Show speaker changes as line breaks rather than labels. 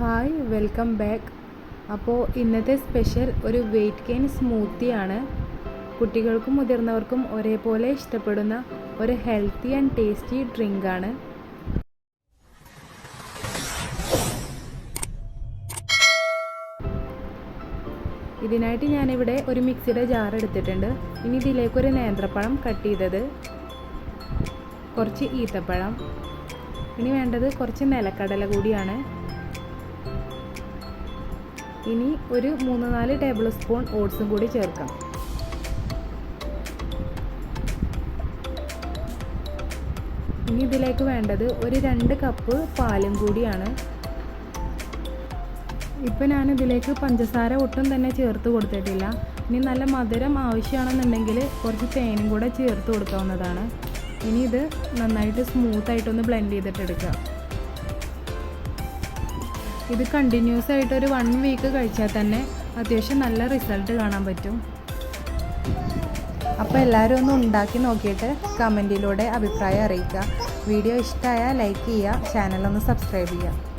Hi welcome back. അപ്പോൾ ഇന്നത്തെ special ഒരു വെയിറ്റ് ഗെയിൻ സ്മൂത്തിയാണ്. കുട്ടികൾക്കും മുതിർന്നവർക്കും ഒരേപോലെ ഇഷ്ടപ്പെടുന്ന ഒരു ഹെൽത്തി ആൻഡ് ടേസ്റ്റി ഡ്രിങ്കാണ് ഇതിനായിട്ട് ഞാനിവിടെ ഒരു മിക്സിയുടെ ജാർ എടുത്തിട്ടുണ്ട്. ഇനി ഇതിലേക്കൊരു നേന്ത്രപ്പഴം കട്ട് ചെയ്തത്. കുറച്ച് ഈത്തപ്പഴം. ഇനി വേണ്ടത് കുറച്ച് നിലക്കടല കൂടിയാണ്. ഇനി ഒരു മൂന്ന് നാല് ടേബിൾ സ്പൂൺ ഓട്സും കൂടി ചേർക്കാം. ഇനി ഇതിലേക്ക് വേണ്ടത് ഒരു രണ്ട് കപ്പ് പാലും കൂടിയാണ്. ഇപ്പം ഞാൻ ഇതിലേക്ക് പഞ്ചസാര ഒട്ടും തന്നെ ചേർത്ത് കൊടുത്തിട്ടില്ല. ഇനി നല്ല മധുരം ആവശ്യമാണെന്നുണ്ടെങ്കിൽ കുറച്ച് തേനും കൂടെ ചേർത്ത് കൊടുക്കാവുന്നതാണ്. ഇനി ഇത് നന്നായിട്ട് സ്മൂത്തായിട്ടൊന്ന് ബ്ലെൻഡ് ചെയ്തിട്ട് എടുക്കുക ഇത് കണ്ടിന്യൂസ് ആയിട്ട് ഒരു വൺ വീക്ക് കഴിച്ചാൽ തന്നെ അത്യാവശ്യം നല്ല റിസൾട്ട് കാണാൻ പറ്റും. അപ്പോൾ എല്ലാവരും ഒന്ന് ഉണ്ടാക്കി നോക്കിയിട്ട് കമന്റിലൂടെ അഭിപ്രായം അറിയിക്കുക. വീഡിയോ ഇഷ്ടമായാൽ ലൈക്ക് ചെയ്യുക ചാനലൊന്ന് സബ്സ്ക്രൈബ് ചെയ്യുക.